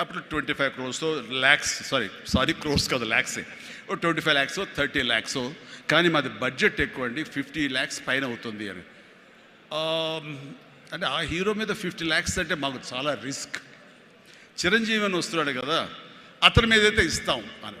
అప్పుడు twenty five crores lakhs sorry sorry crores కాదు ల్యాక్సే ఓ twenty five lakhs thirty lakhs కానీ మాది బడ్జెట్ ఎక్కువ అండి ఫిఫ్టీ ల్యాక్స్ పైన అవుతుంది అని. అంటే ఆ హీరో మీద ఫిఫ్టీ ల్యాక్స్ అంటే మాకు చాలా రిస్క్. చిరంజీవి అని వస్తున్నాడు కదా అతని మీద అయితే ఇస్తాం అని.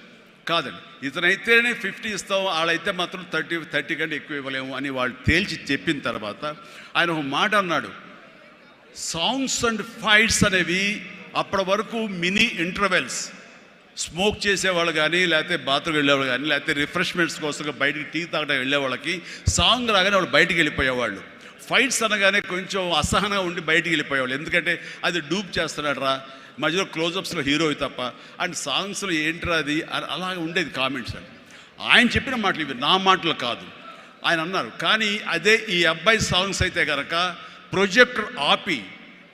కాదండి. ఇతనైతేనే ఫిఫ్టీ ఇస్తాం వాళ్ళైతే మాత్రం థర్టీ థర్టీ కంటే ఎక్కువ ఇవ్వలేము అని వాళ్ళు తేల్చి చెప్పిన తర్వాత ఆయన ఒక మాట అన్నాడు. సాంగ్స్ అండ్ ఫైట్స్ అనేవి అప్పటి వరకు మినీ ఇంటర్వెల్స్ స్మోక్ చేసేవాళ్ళు కానీ లేకపోతే బాత్రూమ్ వెళ్ళేవాళ్ళు కానీ లేకపోతే రిఫ్రెష్మెంట్స్ కోసం బయటికి టీ తాగడం వెళ్ళేవాళ్ళకి సాంగ్ రాగానే వాళ్ళు బయటికి వెళ్ళిపోయేవాళ్ళు. ఫైట్స్ అనగానే కొంచెం అసహనంగా ఉండి బయటికి వెళ్ళిపోయేవాళ్ళు. ఎందుకంటే అది డూప్ చేస్తున్నాడు రా మధ్యలో క్లోజప్స్లో హీరో తప్ప. అండ్ సాంగ్స్లో ఏంట్రా అది? అలా ఉండేది కామెంట్స్ అని ఆయన చెప్పిన మాటలు ఇవి. నా మాటలు కాదు. ఆయన అన్నారు. కానీ అదే ఈ అబ్బాయి సాంగ్స్ అయితే కనుక ప్రొజెక్టర్ ఆపి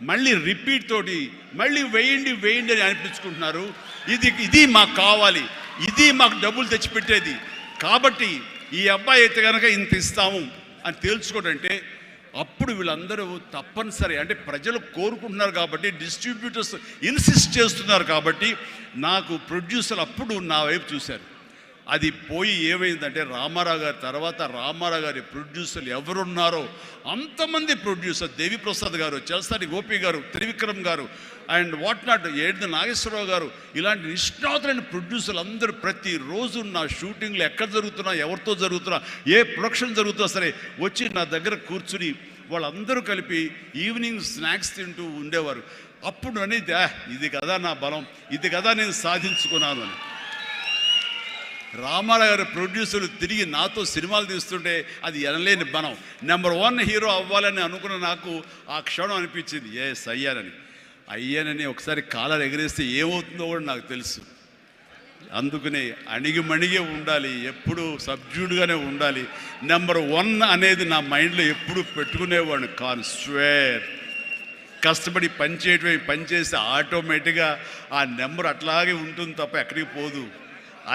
మళ్ళీ రిపీట్ తోటి మళ్ళీ వేయండి వేయండి అని అనిపించుకుంటున్నారు. ఇది ఇది మాకు కావాలి. ఇది మాకు డబ్బులు తెచ్చిపెట్టేది. కాబట్టి ఈ అబ్బాయి అయితే కనుక ఇంత ఇస్తాము అని తేల్చుకోడంటే అప్పుడు వీళ్ళందరూ తప్పనిసరి అంటే ప్రజలు కోరుకుంటున్నారు కాబట్టి డిస్ట్రిబ్యూటర్స్ ఇన్సిస్ట్ చేస్తున్నారు కాబట్టి నాకు ప్రొడ్యూసర్ అప్పుడు నా వైపు చూశారు. అది పోయి ఏమైందంటే రామారావు గారి తర్వాత రామారావు గారి ప్రొడ్యూసర్లు ఎవరున్నారో అంతమంది ప్రొడ్యూసర్ దేవిప్రసాద్ గారు చలసాని గోపి గారు త్రివిక్రమ్ గారు అండ్ వాట్ నాట్ ఏడు నాగేశ్వరరావు గారు ఇలాంటి నిష్ణాతులైన ప్రొడ్యూసర్లు అందరూ ప్రతిరోజు నా షూటింగ్లు ఎక్కడ జరుగుతున్నా ఎవరితో జరుగుతున్నా ఏ ప్రొడక్షన్ జరుగుతున్నా సరే వచ్చి నా దగ్గర కూర్చుని వాళ్ళందరూ కలిపి ఈవినింగ్ స్నాక్స్ తింటూ ఉండేవారు. అప్పుడు అనేది ఇది కదా నా బలం ఇది కదా నేను సాధించుకున్నాను అని. రామారావు గారి ప్రొడ్యూసర్లు తిరిగి నాతో సినిమాలు తీస్తుంటే అది ఎనలేని బలం నెంబర్ వన్ హీరో అవ్వాలని అనుకున్న నాకు ఆ క్షణం అనిపించింది. ఎస్ అయ్యానని. అయ్యానని ఒకసారి కాలర్ ఎగరేస్తే ఏమవుతుందో కూడా నాకు తెలుసు. అందుకనే అణిగి మణిగే ఉండాలి ఎప్పుడు సబ్జ్యూడ్గానే ఉండాలి. నెంబర్ వన్ అనేది నా మైండ్లో ఎప్పుడు పెట్టుకునేవాడిని కాను స్వేర్ కష్టపడి పని చేయటమే పని చేస్తే ఆటోమేటిక్గా ఆ నెంబర్ అట్లాగే ఉంటుంది తప్ప ఎక్కడికి పోదు.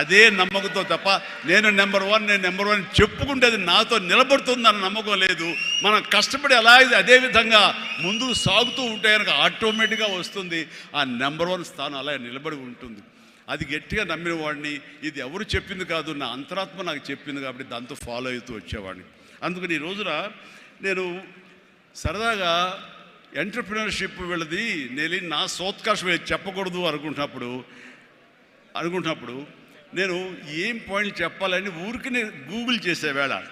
అదే నమ్మకంతో తప్ప నేను నెంబర్ వన్ నేను నెంబర్ వన్ చెప్పుకుంటే అది నాతో నిలబడుతుంది అన్న నమ్మకం లేదు. మనం కష్టపడి అలా అదే విధంగా ముందుకు సాగుతూ ఉంటే కనుక ఆటోమేటిక్గా వస్తుంది. ఆ నెంబర్ వన్ స్థానం అలా నిలబడి ఉంటుంది. అది గట్టిగా నమ్మిన వాడిని ఇది ఎవరు చెప్పింది కాదు నా అంతరాత్మ నాకు చెప్పింది కాబట్టి దాంతో ఫాలో అవుతూ వచ్చేవాడిని. అందుకని ఈ రోజున నేను సరదాగా ఎంటర్ప్రినర్షిప్ వీళ్ళది నేను నా సోత్కర్షం చెప్పకూడదు అనుకుంటున్నప్పుడు అనుకుంటున్నప్పుడు నేను ఏం పాయింట్ చెప్పాలని ఊరికి గూగుల్ చేసేవేళ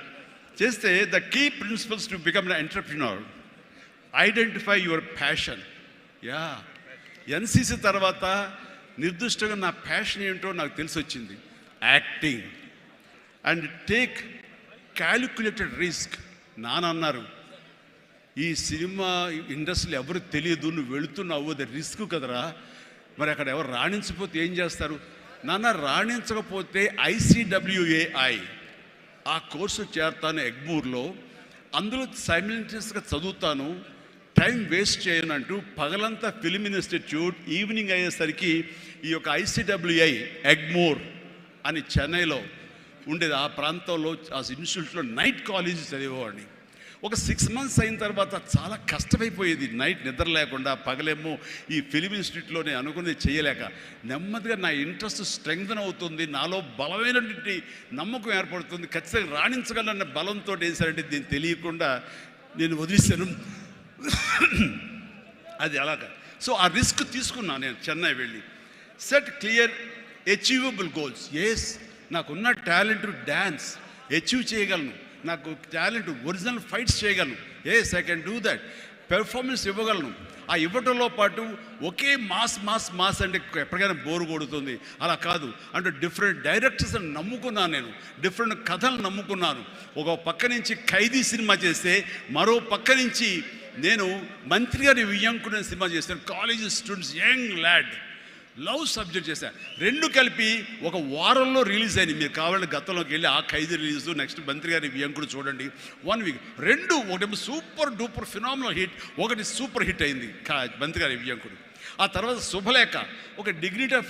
చేస్తే the key principles to become the entrepreneur identify your passion yeah NCC తర్వాత నిర్దిష్టంగా నా ప్యాషన్ ఏంటో నాకు తెలిసి వచ్చింది acting and take calculated risk నానన్నారు ఈ సినిమా ఇండస్ట్రీలో ఎవరు తెలియదు నువ్వు వెళుతున్నావు అది రిస్క్ కదరా. మరి అక్కడ ఎవరు రాణించకపోతే ఏం చేస్తారు? నాన్న రాణించకపోతే ఐసీడబ్ల్యూఏఐ ఆ కోర్సు చేరతాను ఎగ్మూర్లో. అందులో సైమిల్టేనియస్గా చదువుతాను. టైం వేస్ట్ చేయనంటూ పగలంతా ఫిలిం ఇన్స్టిట్యూట్ ఈవినింగ్ అయ్యేసరికి ఈ యొక్క ఐసీడబ్ల్యూఐ ఎగ్మోర్ అని చెన్నైలో ఉండేది. ఆ ప్రాంతంలో ఆ ఇన్స్టిట్యూట్లో నైట్ కాలేజీ చదివేవాడిని. ఒక సిక్స్ మంత్స్ అయిన తర్వాత చాలా కష్టమైపోయేది. నైట్ నిద్ర లేకుండా పగలేమో ఈ ఫిలిం ఇన్స్టిట్యూట్లో నేను చేయలేక నెమ్మదిగా నా ఇంట్రెస్ట్ స్ట్రెంగ్తన్ అవుతుంది. నాలో బలమైనటువంటి నమ్మకం ఏర్పడుతుంది. ఖచ్చితంగా రాణించగలన్న బలంతో ఏం దీన్ని తెలియకుండా నేను వదిలేశాను. అది అలాగా. సో ఆ రిస్క్ తీసుకున్నాను నేను చెన్నై వెళ్ళి. Set clear achievable goals yes నాకున్న టాలెంట్ డ్యాన్స్ అచీవ్ చేయగలను. నాకు టాలెంట్ ఒరిజినల్ ఫైట్స్ చేయగలను. Yes I can do that performance ఇవ్వగలను. ఆ ఇవ్వటంలో పాటు ఒకే మాస్ మాస్ మాస్ అంటే ఎప్పటికైనా బోరు కొడుతుంది. అలా కాదు. అంటే డిఫరెంట్ డైరెక్టర్స్ నమ్ముకున్నాను నేను. డిఫరెంట్ కథలు నమ్ముకున్నాను. ఒక పక్క నుంచి ఖైదీ సినిమా చేస్తే మరో పక్క నుంచి నేను మంత్రి గారి వియ్యంకుడు సినిమా చేశాను college students young lad love subject చేశాను రెండు కలిపి ఒక వారంలో రిలీజ్ అయింది. మీరు కావాలంటే గతంలోకి వెళ్ళి ఆ ఖైదీ రిలీజ్ నెక్స్ట్ మంత్రి గారి వ్యంకుడు చూడండి. వన్ వీక్ రెండు ఒకటి సూపర్ డూపర్ ఫినామినల్ హిట్ ఒకటి సూపర్ హిట్ అయింది మంత్రి గారి వ్యంకుడు ఆ తర్వాత శుభలేఖ ఒక డిగ్నిటీ ఆఫ్